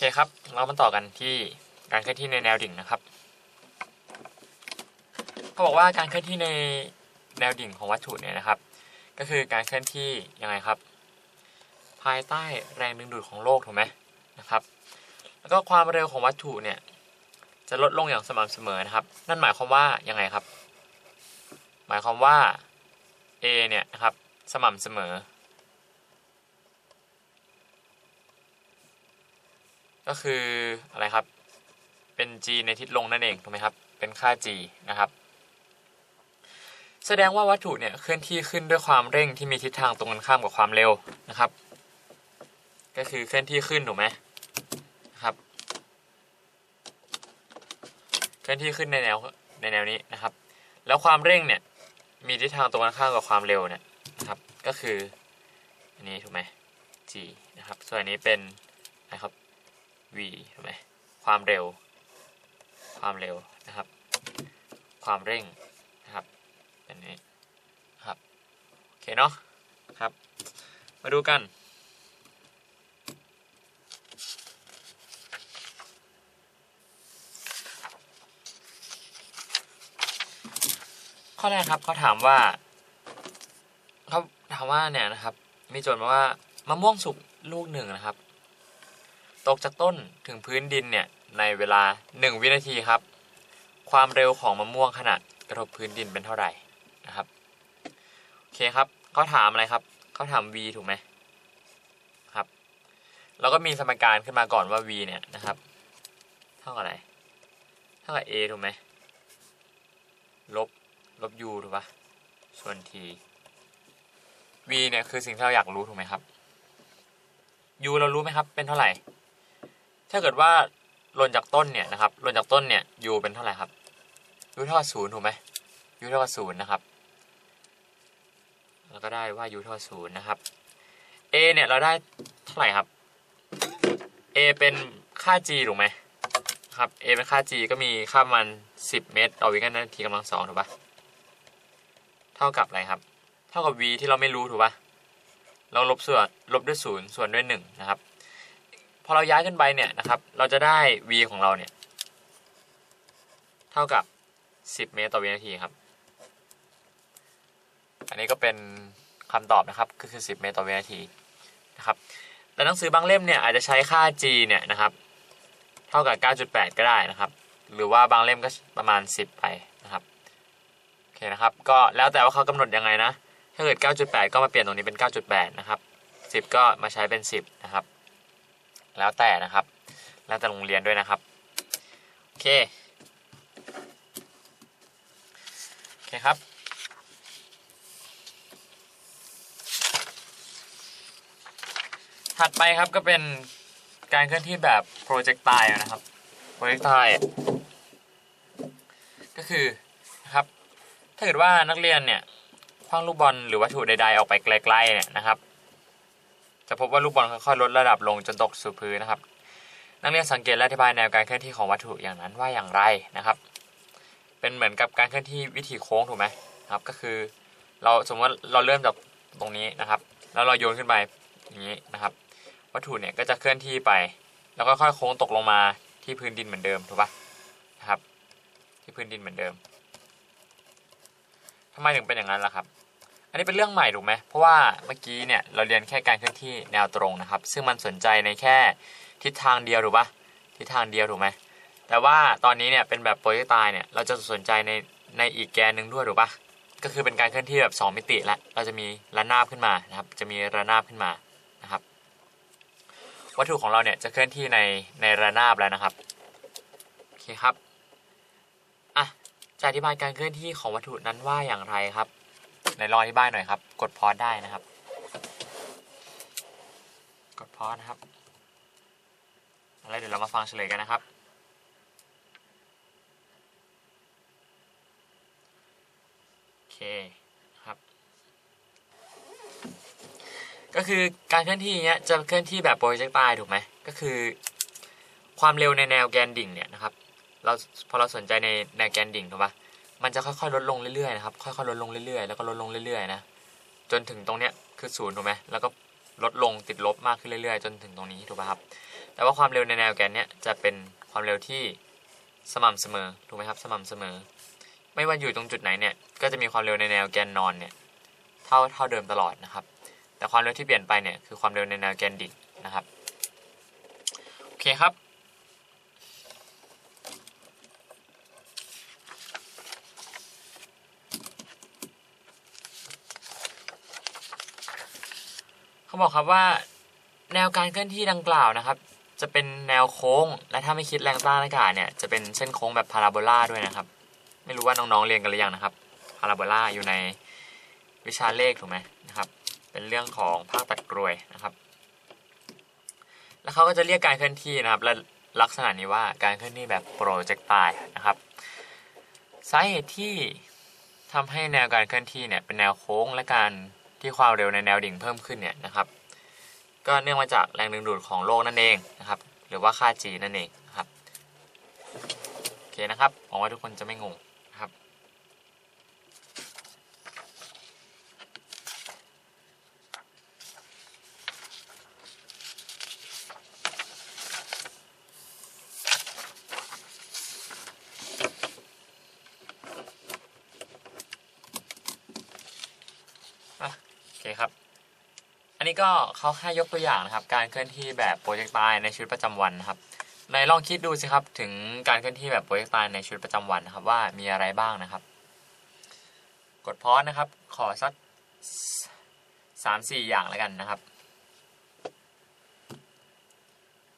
โอเคครับ เรามาต่อกันที่การเคลื่อนที่ในแนวดิ่งนะครับเขาบอกว่าการเคลื่อนที่ในแนวดิ่งของวัตถุเนี่ยนะครับ ก็คือการเคลื่อนที่ยังไงครับ ภายใต้แรงดึงดูดของโลกถูกไหมนะครับ แล้วก็ความเร็วของวัตถุเนี่ยจะลดลงอย่างสม่ำเสมอนะครับ นั่นหมายความว่ายังไงครับ หมายความว่า A เนี่ยนะครับสม่ำเสมอ ก็คืออะไรครับ เป็น g ในทิศลงนั่นเองถูกไหมครับ เป็นค่า g นะครับ แสดงว่าวัตถุเนี่ยเคลื่อนที่ขึ้นด้วยความเร่งที่มีทิศทางตรงกันข้ามกับความเร็วนะครับ ก็คือเคลื่อนที่ขึ้นถูกไหมนะครับ เคลื่อนที่ขึ้นในแนวในแนวนี้นะครับ แล้วความเร่งเนี่ยมีทิศทางตรงกันข้ามกับความเร็วเนี่ยนะครับ ก็คืออันนี้ถูกไหม g นะครับ ส่วนอันนี้เป็นนะครับ v ถูกไหมความเร็ว ความเร็วนะครับ ความเร่งนะครับเป็นนี้ครับโอเคเนาะครับ มาดูกัน ข้อแรกครับเขาถามว่าเขาถามว่าเนี่ยนะครับ มีโจทย์มาว่ามะม่วงสุกลูกหนึ่งนะครับ ตกจากต้นถึงพื้นดินเนี่ยในเวลา 1 วินาทีครับ ความเร็วของมะม่วงขนาดกระทบพื้นดินเป็นเท่าไหร่นะครับโอเคครับเขาถามอะไรครับเขาถาม v ถูกไหมครับเราก็มีสมการขึ้นมาก่อนว่า v เนี่ยนะครับ เท่ากับอะไรเท่ากับ a ถูกไหมลบลบ u ถูกปะส่วน t v เนี่ยคือสิ่งที่เราอยากรู้ถูกไหมครับ u เรารู้ไหมครับ เป็นเท่าไหร่ ถ้าเกิดว่าหล่นจากต้นเนี่ยนะครับหล่นจากต้นเนี่ย u เป็นเท่าไหร่ครับ u เท่ากับศูนย์ถูกไหม u เท่ากับศูนย์นะครับ แล้วก็ได้ว่า u เท่ากับศูนย์นะครับ a เนี่ยเราได้เท่าไหร่ครับ a เป็นค่า g ถูกไหมครับ a เป็นค่า g ก็มีค่ามัน 10 เมตรต่อวินาทีกำลังสองถูกปะเท่ากับอะไรครับ เท่ากับ v ที่เราไม่รู้ถูกปะเราลบส่วนลบด้วยศูนย์ส่วนด้วยหนึ่งนะครับ อเราย้ายขึ้นไปเนี่ยนะครับ เราจะได้ v ของเราเนี่ย เท่ากับ 10 เมตรต่อวินาทีครับ อันนี้ก็เป็นคำตอบนะครับก็คือ 10 เมตรต่อวินาทีนะครับ แต่หนังสือบางเล่มเนี่ยอาจจะใช้ค่า g เนี่ยนะครับ เท่ากับ 9.8 ก็ได้นะครับ หรือว่าบางเล่มก็ประมาณ 10 ไปนะครับโอเคนะครับ ก็แล้วแต่ว่าเขากำหนดยังไงนะ ถ้าเกิด 9.8 ก็มาเปลี่ยนตรงนี้เป็น 9.8 นะครับ 10 ก็มาใช้เป็น 10 นะครับ แล้วแต่นะครับ แล้วแต่โรงเรียนด้วยนะครับ โอเค โอเคครับ ถัดไปครับก็เป็นการเคลื่อนที่แบบโปรเจกต์ตายนะครับ โปรเจกต์ตายก็คือนะครับ ถ้าเกิดว่านักเรียนเนี่ยคว้างลูกบอลหรือวัตถุใดๆออกไปไกลๆเนี่ยนะครับ จะพบว่าลูกบอลค่อยๆลดระดับลงจนตกสู่พื้นนะครับ นักเรียนสังเกตและอธิบายแนวการเคลื่อนที่ของวัตถุอย่างนั้นว่าอย่างไรนะครับ เป็นเหมือนกับการเคลื่อนที่วิธีโค้งถูกไหมครับ ก็คือ เราสมมติว่าเราเริ่มจากตรงนี้นะครับ แล้วเราโยนขึ้นไปอย่างนี้นะครับ วัตถุเนี่ยก็จะเคลื่อนที่ไป แล้วก็ค่อยโค้งตกลงมาที่พื้นดินเหมือนเดิมถูกปะนะครับ ที่พื้นดินเหมือนเดิมทำไมถึงเป็นอย่างนั้นล่ะครับ อันนี้เป็นเรื่องใหม่ถูกไหมเพราะว่าเมื่อกี้เนี่ยเราเรียนแค่การเคลื่อนที่แนวตรงนะครับ ซึ่งมันสนใจในแค่ทิศทางเดียวถูกปะทิศทางเดียวถูกไหมแต่ว่าตอนนี้เนี่ยเป็นแบบโปรเจกต์ตายเนี่ยเราจะสนใจในในอีกแกนหนึ่งด้วยถูกปะก็คือเป็นการเคลื่อนที่แบบ 2 มิติละเราจะมีระนาบขึ้นมานะครับ จะมีระนาบขึ้นมานะครับ วัตถุของเราเนี่ยจะเคลื่อนที่ในในระนาบแล้วนะครับโอเคครับอะจะอธิบายการเคลื่อนที่ของวัตถุนั้นว่าอย่างไรครับ ในลองอธิบายหน่อยครับ กดพอสได้นะครับ กดพอสนะครับแล้วเดี๋ยวเรามาฟังเฉลยกันนะครับ โอเคครับ ก็คือการเคลื่อนที่เนี้ยจะเคลื่อนที่แบบโปรเจกต์ตายถูกไหมก็คือ ความเร็วในแนวแกนดิ่งเนี่ยนะครับ เราพอเราสนใจในแนวแกนดิ่งถูกปะ มันจะค่อยๆลดลงเรื่อยๆนะครับ ค่อยๆลดลงเรื่อยๆ แล้วก็ลดลงเรื่อยๆนะ จนถึงตรงเนี้ยคือศูนย์ถูกไหมแล้วก็ลดลงติดลบมากขึ้นเรื่อยๆ จนถึงตรงนี้ถูกป่ะครับ แต่ว่าความเร็วในแนวแกนเนี่ยจะเป็นความเร็วที่สม่ำเสมอถูกไหมครับ สม่ำเสมอ ไม่ว่าอยู่ตรงจุดไหนเนี่ย ก็จะมีความเร็วในแนวแกนนอนเนี่ยเท่าเท่าเดิมตลอดนะครับ แต่ความเร็วที่เปลี่ยนไปเนี่ยคือความเร็วในแนวแกนดิ่งนะครับ โอเคครับ บอกครับว่า แนวการเคลื่อนที่ดังกล่าวนะครับ จะเป็นแนวโค้ง และถ้าไม่คิดแรงต้านอากาศเนี่ยจะเป็นเส้นโค้งแบบพาราโบลาด้วยนะครับ ไม่รู้ว่าน้องๆเรียนกันหรือยังนะครับพาราโบลาอยู่ในวิชาเลขถูกไหมนะครับ เป็นเรื่องของภาคตัดกรวยนะครับ แล้วเขาก็จะเรียกการเคลื่อนที่นะครับและลักษณะนี้ว่าการเคลื่อนที่แบบโปรเจกตายนะครับสาเหตุที่ทำให้แนวการเคลื่อนที่เนี่ยเป็นแนวโค้งและการ ที่ความเร็วในแนวดิ่งเพิ่มขึ้นเนี่ยนะครับ ก็เนื่องมาจากแรงดึงดูดของโลกนั่นเองนะครับ หรือว่าค่า G นั่นเองนะครับโอเคนะครับหวังว่าทุกคนจะไม่งงนะครับ อะโอเคครับ อั นี้ก็เขาแค่ยกตัวอย่างนะครับ การเคลื่อนที่แบบโปรเจกต์ตายในชีวิตประจำวันนะครับ ในลองคิดดูสิครับถึงการเคลื่อนที่แบบโปรเจกต์ตายในชีวิตประจำวันนะครับ ว่ามีอะไรบ้างนะครับ กดพอสนะครับ ขอสักสามสี่อย่างแล้วกันนะครับ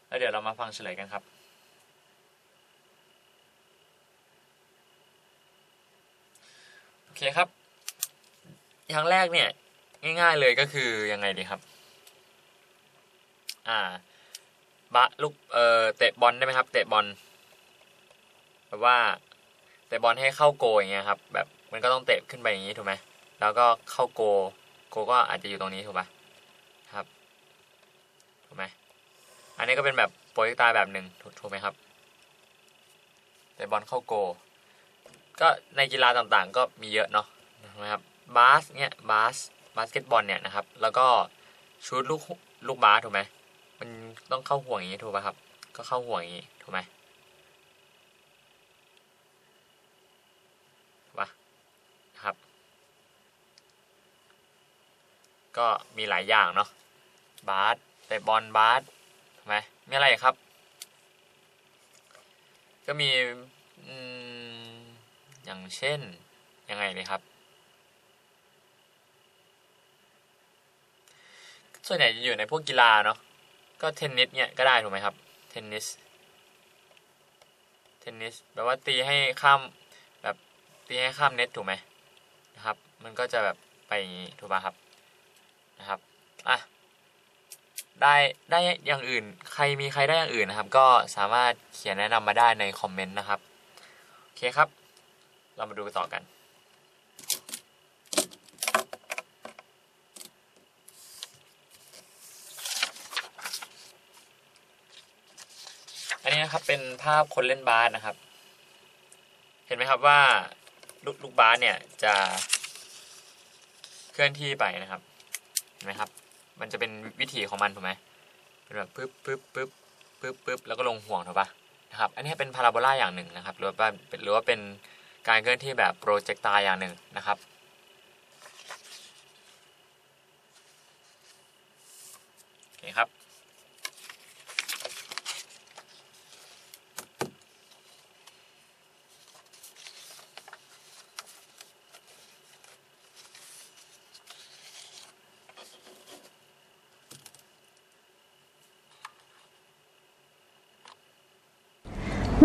แล้วเดี๋ยวเรามาฟังเฉลยกันครับโอเคครับอย่างแรกเนี่ย ง่ายๆเลยก็คือยังไงดีครับ อ่าบะลูกเอ่อเตะบอลได้ไหมครับ เตะบอลแบบว่า เตะบอลให้เข้าโกอย่างเงี้ยครับ แบบมันก็ต้องเตะขึ้นไปอย่างนี้ถูกไหมแล้วก็เข้าโก โกก็อาจจะอยู่ตรงนี้ถูกปะครับถูกไหมอันนี้ก็เป็นแบบโปรเจกตาแบบหนึ่งถูกไหมครับ เตะบอลเข้าโก ก็ในกีฬาต่างๆ ก็มีเยอะเนาะถูกไหมครับบาสเนี่ยบาส บาสเกตบอลเนี่ยนะครับ แล้วก็ชูดลูกลูกบาสถูกไหมมันต้องเข้าห่วงอย่างนี้ถูกป่ะครับ ก็เข้าห่วงอย่างนี้ถูกไหมถูกป่ะนะครับ ก็มีหลายอย่างเนาะบาสเตะบอลบาสถูกไหมมีอะไรครับ ก็มีอย่างเช่นยังไงดีครับ ส่วนใหญ่จะอยู่ในพวกกีฬาเนาะก็เทนนิสเนี่ยก็ได้ถูกไหมครับเทนนิสเทนนิสแปลว่าตีให้ข้ามแบบตีให้ข้ามเน็ตถูกไหมนะครับ มันก็จะแบบไปอย่างนี้ถูกป่ะครับนะครับอะได้ได้อย่างอื่น ใครมีใครได้อย่างอื่นนะครับ ก็สามารถเขียนแนะนำมาได้ในคอมเมนต์นะครับโอเคครับ เรามาดูต่อกัน นนี้นะครับเป็นภาพคนเล่นบาสนะครับ เห็นไหมครับว่าลูกลูกบาสเนี่ยจะเคลื่อนที่ไปนะครับเห็นไหมครับ มันจะเป็นวิถีของมันถูกไหมเป็นแบบปึ๊บปึ๊บปึ๊บปึ๊บปึ๊บแล้วก็ลงห่วงถูกปะนะครับ อันนี้เป็นพาราโบลาอย่างหนึ่งนะครับ หรือว่าเป็นหรือว่าเป็นการเคลื่อนที่แบบโปรเจกตาอย่างหนึ่งนะครับโอเคครับ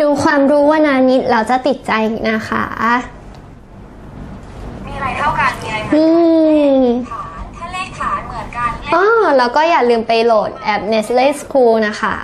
ดูความรู้ว่านานิดเราจะติดใจนะคะ มีอะไรเท่ากัน มีอะไรเหมือนอืมฐานถ้าเลขฐานเหมือนกันเลข อ๋อแล้วก็อย่าลืมไปโหลดแอป Nestle School นะคะ